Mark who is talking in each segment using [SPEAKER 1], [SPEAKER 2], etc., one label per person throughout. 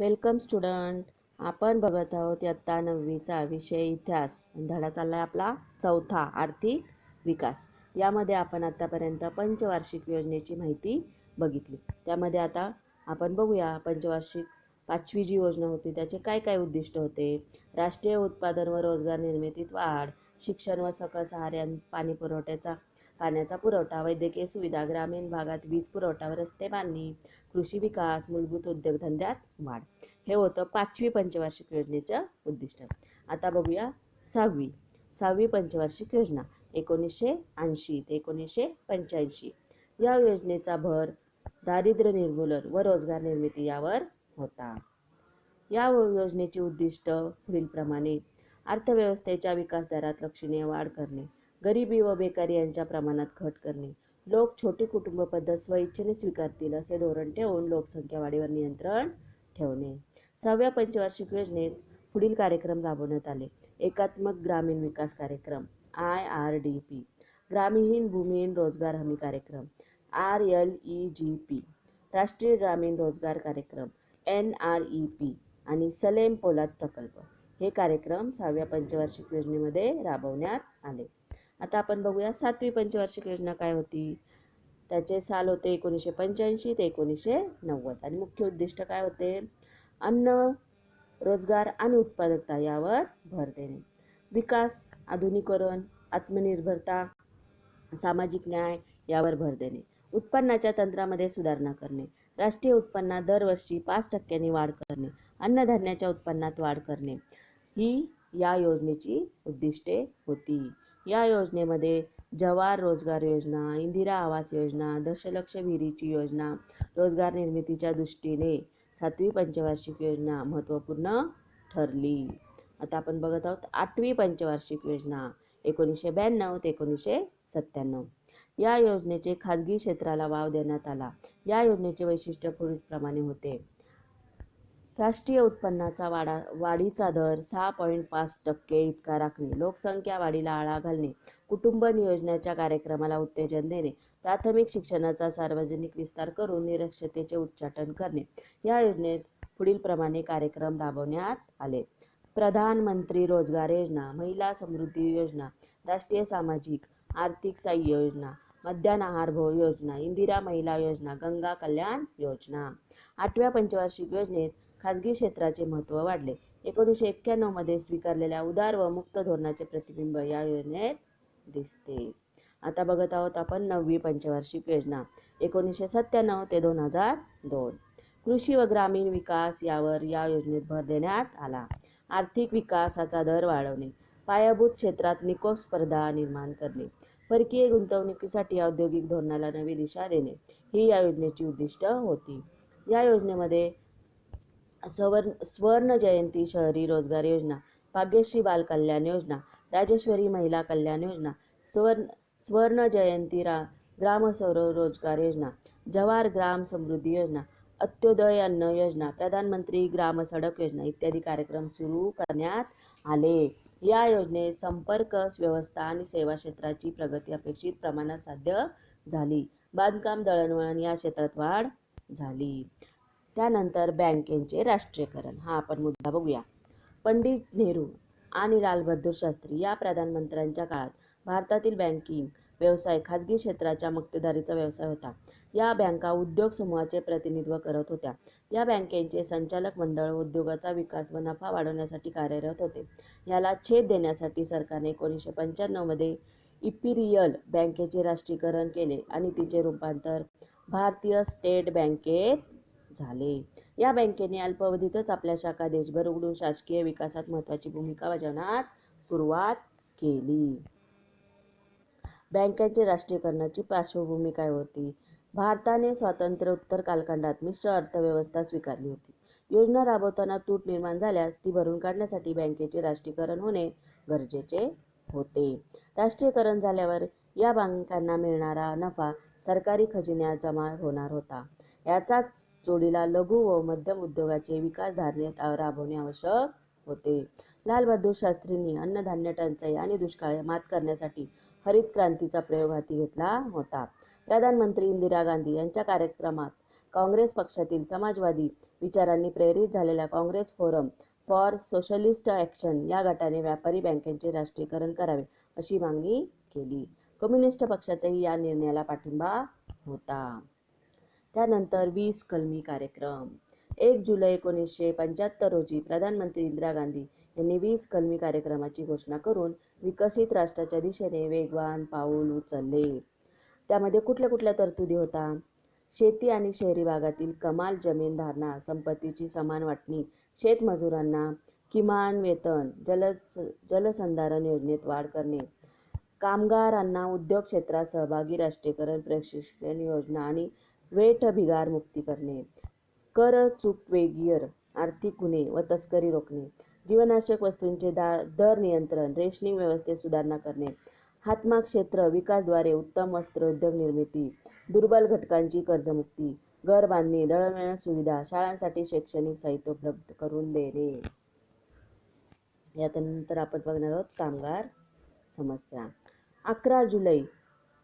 [SPEAKER 1] Welcome student. आपण बघत आहोत इयत्ता नववीचा विषय इतिहास. धडा चालला आहे आपला चौथा आर्थिक विकास. यामध्ये आपण आत्तापर्यंत पंचवार्षिक योजनेची माहिती बघितली. त्यामध्ये आता आपण बघूया पंचवार्षिक पाचवी जी योजना होती त्याचे काय काय उद्दिष्ट होते? राष्ट्रीय उत्पादन व रोजगार निर्मितीत वाढ शिक्षण व सकल सहाय्यन पाणी पुरवठ्याचा पाण्याचा पुरवठा वैद्यकीय सुविधा ग्रामीण भागात वीज पुरवठा व रस्ते बांधणी कृषी विकास मूलभूत उद्योगधंद्यात वाढ. हे होतं पाचवी पंचवार्षिक योजनेचं उद्दिष्ट. आता बघूया सहावी. सहावी पंचवार्षिक योजना एकोणीसशे ऐंशी ते एकोणीसशे पंच्याऐंशी. या योजनेचा भर दारिद्र्य निर्मूलन व रोजगार निर्मिती यावर होता. या योजनेची उद्दिष्ट पुढीलप्रमाणे. अर्थव्यवस्थेच्या विकास दरात लक्षणीय वाढ करणे. गरिबी व बेकारी यांच्या प्रमाणात घट करणे. लोक छोटी कुटुंब पद्धत स्वइच्छेने स्वीकारतील असे धोरण ठेवून लोकसंख्या वाढीवर नियंत्रण ठेवणे. सहाव्या पंचवार्षिक योजनेत पुढील कार्यक्रम राबवण्यात आले. एकात्मक ग्रामीण विकास कार्यक्रम आय आर डी पी. ग्रामीण भूमिहीन रोजगार हमी कार्यक्रम R L E G P. राष्ट्रीय ग्रामीण रोजगार कार्यक्रम एन आर ई पी आणि सलेम पोलाद प्रकल्प. हे कार्यक्रम सहाव्या पंचवार्षिक योजनेमध्ये राबवण्यात आले. आता आपण बघूया सातवी पंचवार्षिक योजना काय होती? त्याचे साल होते एकोणीसशे पंच्याऐंशी ते एकोणीसशे नव्वद. आणि मुख्य उद्दिष्ट काय होते? अन्न रोजगार आणि उत्पादकता यावर भर देणे. विकास आधुनिकरण आत्मनिर्भरता सामाजिक न्याय यावर भर देणे. उत्पन्नाच्या तंत्रामध्ये सुधारणा करणे. राष्ट्रीय उत्पन्नात दरवर्षी पाच टक्क्यांनी वाढ करणे. अन्नधान्याच्या उत्पन्नात वाढ करणे. ही या योजनेची उद्दिष्टे होती. या योजनेमध्ये जवार रोजगार योजना इंदिरा आवास योजना दशलक्ष विहिरीची योजना रोजगार निर्मितीच्या दृष्टीने सातवी पंचवार्षिक योजना महत्त्वपूर्ण ठरली. आता आपण बघत आहोत आठवी पंचवार्षिक योजना एकोणीसशे ब्याण्णव ते एकोणीसशे सत्त्याण्णव. या योजनेचे खाजगी क्षेत्राला वाव देण्यात आला. या योजनेचे वैशिष्ट्य पूर्वीप्रमाणे होते. राष्ट्रीय उत्पन्नाचा वाढा वाढीचा दर सहा पॉईंट पाच टक्के इतका राखणे लोकसंख्या वाढीला आळा घालणे कुटुंब नियोजनाच्या कार्यक्रमाला उत्तेजन देणे प्राथमिक शिक्षणाचा सार्वजनिक विस्तार करून निरक्षरतेचे उच्चाटन करणे या योजनेत पुढीलप्रमाणे कार्यक्रम राबवण्यात आले. प्रधानमंत्री रोजगार योजना महिला समृद्धी योजना राष्ट्रीय सामाजिक आर्थिक सहाय्य योजना मध्यान्ह आहार योजना इंदिरा महिला योजना गंगा कल्याण योजना. आठव्या पंचवार्षिक योजनेत खाजगी क्षेत्राचे महत्त्व वाढले. एकोणीसशे एक्क्याण्णवमध्ये स्वीकारलेल्या उदार व मुक्त धोरणाचे प्रतिबिंब या योजनेत दिसते. आता बघत आहोत आपण नववी पंचवार्षिक योजना. एकोणीसशे सत्त्याण्णव ते दोन हजार दोन. कृषी व ग्रामीण विकास यावर या योजनेत भर देण्यात आला. आर्थिक विकासाचा दर वाढवणे. पायाभूत क्षेत्रात निकोप स्पर्धा निर्माण करणे. परकीय गुंतवणुकीसाठी औद्योगिक धोरणाला नवी दिशा देणे. ही या योजनेची उद्दिष्ट होती. या योजनेमध्ये सवर्ण स्वर्ण जयंती शहरी रोजगार योजना भाग्यश्री बाल कल्याण योजना राजेश्वरी महिला कल्याण योजना स्वर्ण स्वर्ण जयंती रा ग्राम सौर रोजगार योजना जवाहर ग्राम समृद्धी योजना अंत्योदय अन्न योजना प्रधानमंत्री ग्राम सडक योजना इत्यादी कार्यक्रम सुरू करण्यात आले. या योजनेत संपर्क व्यवस्था आणि सेवा क्षेत्राची प्रगती अपेक्षित प्रमाणात साध्य झाली. बांधकाम दळणवळण या क्षेत्रात वाढ झाली. त्यानंतर बँकेचे राष्ट्रीयकरण. हा आपण मुद्दा बघूया. पंडित नेहरू आणि लालबहादूर शास्त्री या प्रधानमंत्र्यांच्या काळात भारतातील बँकिंग व्यवसाय खाजगी क्षेत्राच्या मक्तेदारीचा व्यवसाय होता. या बँका उद्योग समूहाचे प्रतिनिधित्व करत होत्या. या बँकेचे संचालक मंडळ उद्योगाचा विकास व नफा वाढवण्यासाठी कार्यरत होते. याला छेद देण्यासाठी सरकारने एकोणीसशे पंच्याण्णवमध्ये इपिरियल बँकेचे राष्ट्रीयकरण केले आणि तिचे रूपांतर भारतीय स्टेट बँकेत झाले. या बँकेने अल्पावधीतच आपल्या शाखा देशभर उघडून शासकीय विकासात महत्वाची भूमिका बजावण्यात सुरुवात केली. बँकांचे राष्ट्रीयकरणाची पार्श्वभूमी काय होती? भारताने स्वातंत्र्योत्तर कालखंडात मिश्र अर्थव्यवस्था स्वीकारली होती. योजना राबवताना तूट निर्माण झाल्यास ती भरून काढण्यासाठी बँकेचे राष्ट्रीयकरण होणे गरजेचे होते. राष्ट्रीयकरण झाल्यावर या बँकांना मिळणारा नफा सरकारी खजिन्यात जमा होणार होता. याचाच जोडीला लघु व मध्यम उद्योगाचे विकास धारणेत राबवणे आवश्यक होते. लालबहादूर शास्त्रींनी अन्नधान्य टंचाई आणि दुष्काळ मात करण्यासाठी हरित क्रांतीचा प्रयोग हाती घेतला होता. प्रधानमंत्री इंदिरा गांधी यांच्या कार्यक्रमात काँग्रेस पक्षातील समाजवादी विचारांनी प्रेरित झालेल्या Congress Forum for Socialist Action या गटाने व्यापारी बँकेचे राष्ट्रीयकरण करावे अशी मागणी केली. कम्युनिस्ट पक्षाचाही या निर्णयाला पाठिंबा होता. त्यानंतर वीस कलमी कार्यक्रम. एक जुलै एकोणीसशे पंच्याहत्तर रोजी प्रधानमंत्री इंदिरा गांधी यांनी वीस कलमी कार्यक्रमाची घोषणा करून विकसित राष्ट्राच्या दिशेने वेगवान पाऊल उचलले. त्यामध्ये कुठल्या कुठल्या तरतुदी होता? शेती आणि शहरी भागातील कमाल जमीन धारणा संपत्तीची समान वाटणी शेतमजुरांना किमान वेतन जल जलसंधारण योजनेत वाढ करणे कामगारांना उद्योग क्षेत्रात सहभागी राष्ट्रीयकरण प्रशिक्षण योजना आणि वेठ भिगार मुक्ती करणे. कर चुकवेगियर आर्थिक गुन्हे व तस्करी रोखणे. जीवनावश्यक वस्तूंचे दा दर नियंत्रण रेशनिंग व्यवस्थेत सुधारणा करणे. हातमाग क्षेत्र विकासद्वारे उत्तम वस्त्र उद्योग निर्मिती. दुर्बल घटकांची कर्जमुक्ती. घर बांधणी दळणवळण सुविधा शाळांसाठी शैक्षणिक साहित्य उपलब्ध करून देणे. यानंतर आपण बघणार आहोत कामगार समस्या. अकरा जुलै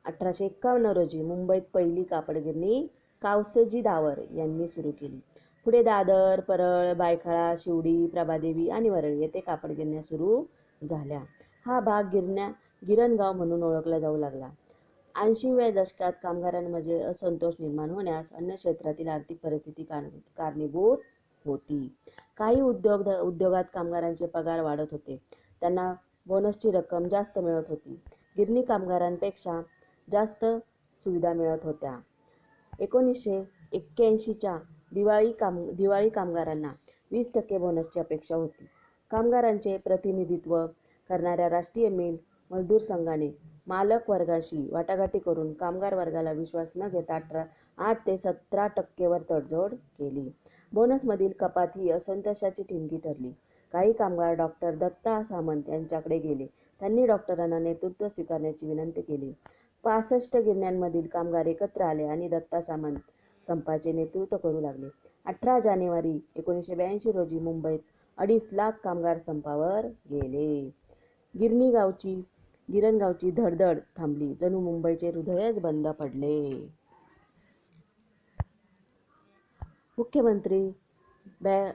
[SPEAKER 1] अठराशे एक्कावन्न रोजी मुंबईत पहिली कापडगिरणी कावसजी दावर यांनी सुरू केली. पुढे दादर परळ बायखळा शिवडी प्रभादेवी आणि वरळ येथे कापडगिरण्या सुरू झाल्या. हा भाग गिरण्या गिरणगाव म्हणून ओळखला जाऊ लागला. ऐंशीव्या दशकात कामगारांमध्ये असंतोष निर्माण होण्यास अन्य क्षेत्रातील आर्थिक परिस्थिती कारणीभूत होती. काही उद्योग उद्योगात कामगारांचे पगार वाढत होते. त्यांना बोनसची रक्कम जास्त मिळत होती. गिरणी कामगारांपेक्षा जास्त सुविधा मिळत होत्या. एकोणीसशे एक्क्याऐंशीच्या दिवाळी काम दिवाळी कामगारांना वीस टक्के बोनसची अपेक्षा होती. कामगारांचे प्रतिनिधित्व करणाऱ्या राष्ट्रीय मिल मजदूर संघाने मालक वर्गाशी वाटाघाटी करून कामगार वर्गाला विश्वास न घेता अठरा आठ ते सतरा टक्केवर तडजोड केली. बोनसमधील कपात ही असंतोषाची ठिणगी ठरली. काही कामगार डॉक्टर दत्ता सामंत यांच्याकडे गेले. त्यांनी डॉक्टरांना नेतृत्व स्वीकारण्याची विनंती केली. पासष्ट गिरण्यांमधील कामगार एकत्र आले आणि दत्ता सामंत संपाचे नेतृत्व करू लागले. अठरा जानेवारी एकोणीसशे ब्याऐंशी रोजी मुंबईत अडीच लाख कामगार संपावर गेले. गिरणी गावची गिरणगावची धडधड थांबली जणू मुंबईचे हृदयच बंद पडले. मुख्यमंत्री बॅ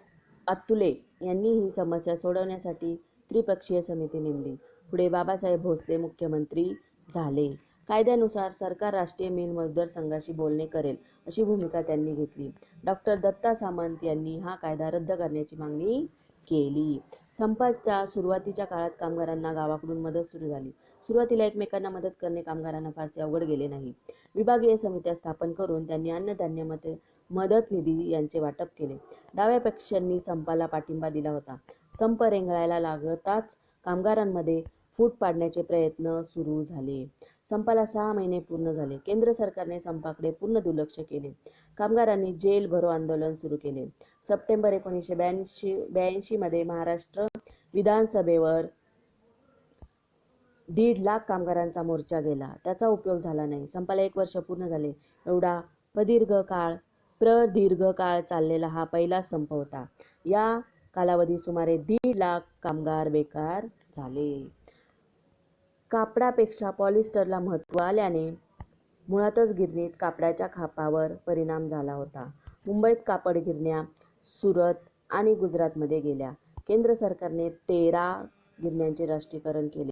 [SPEAKER 1] अतुले यांनी ही समस्या सोडवण्यासाठी त्रिपक्षीय समिती नेमली. पुढे बाबासाहेब भोसले मुख्यमंत्री झाले. कायद्यानुसार सरकार राष्ट्रीय मिल मजदूर संघाशी बोलणे करेल अशी भूमिका त्यांनी घेतली. डॉक्टर दत्ता सामंत यांनी हा कायदा रद्द करण्याची मागणी केली. संपाच्या सुरुवातीच्या काळात कामगारांना गावाकडून मदत सुरू झाली. सुरुवातीला एकमेकांना मदत करणे कामगारांना फारसे अवघड गेले नाही. विभागीय समित्या स्थापन करून त्यांनी अन्नधान्य मत मदत निधी यांचे वाटप केले. डाव्या पक्षांनी संपाला पाठिंबा दिला होता. संप रेंगाळायला लागताच कामगारांमध्ये फूट पाडण्याचे प्रयत्न सुरू झाले. संपाला सहा महिने पूर्ण झाले. केंद्र सरकारने संपाकडे पूर्ण दुर्लक्ष केले. कामगारांनी जेल भरो आंदोलन सुरू केले. सप्टेंबर एकोणीसशे ब्याऐंशी ब्याऐंशीमध्ये महाराष्ट्र विधानसभेवर दीड लाख कामगारांचा मोर्चा गेला. त्याचा उपयोग झाला नाही. संपाला एक वर्ष पूर्ण झाले. एवढा प्रदीर्घ काळ प्रदीर्घ काळ चाललेला हा पहिला संप होता. या कालावधीत सुमारे दीड लाख कामगार बेकार झाले. कापडापेक्षा पॉलिस्टरला महत्त्व आल्याने मुळातच गिरणीत कापडाच्या खापावर परिणाम झाला होता. मुंबईत कापड गिरण्या सुरत आणि गुजरातमध्ये गेल्या. केंद्र सरकारने तेरा गिरण्यांचे राष्ट्रीयकरण केले.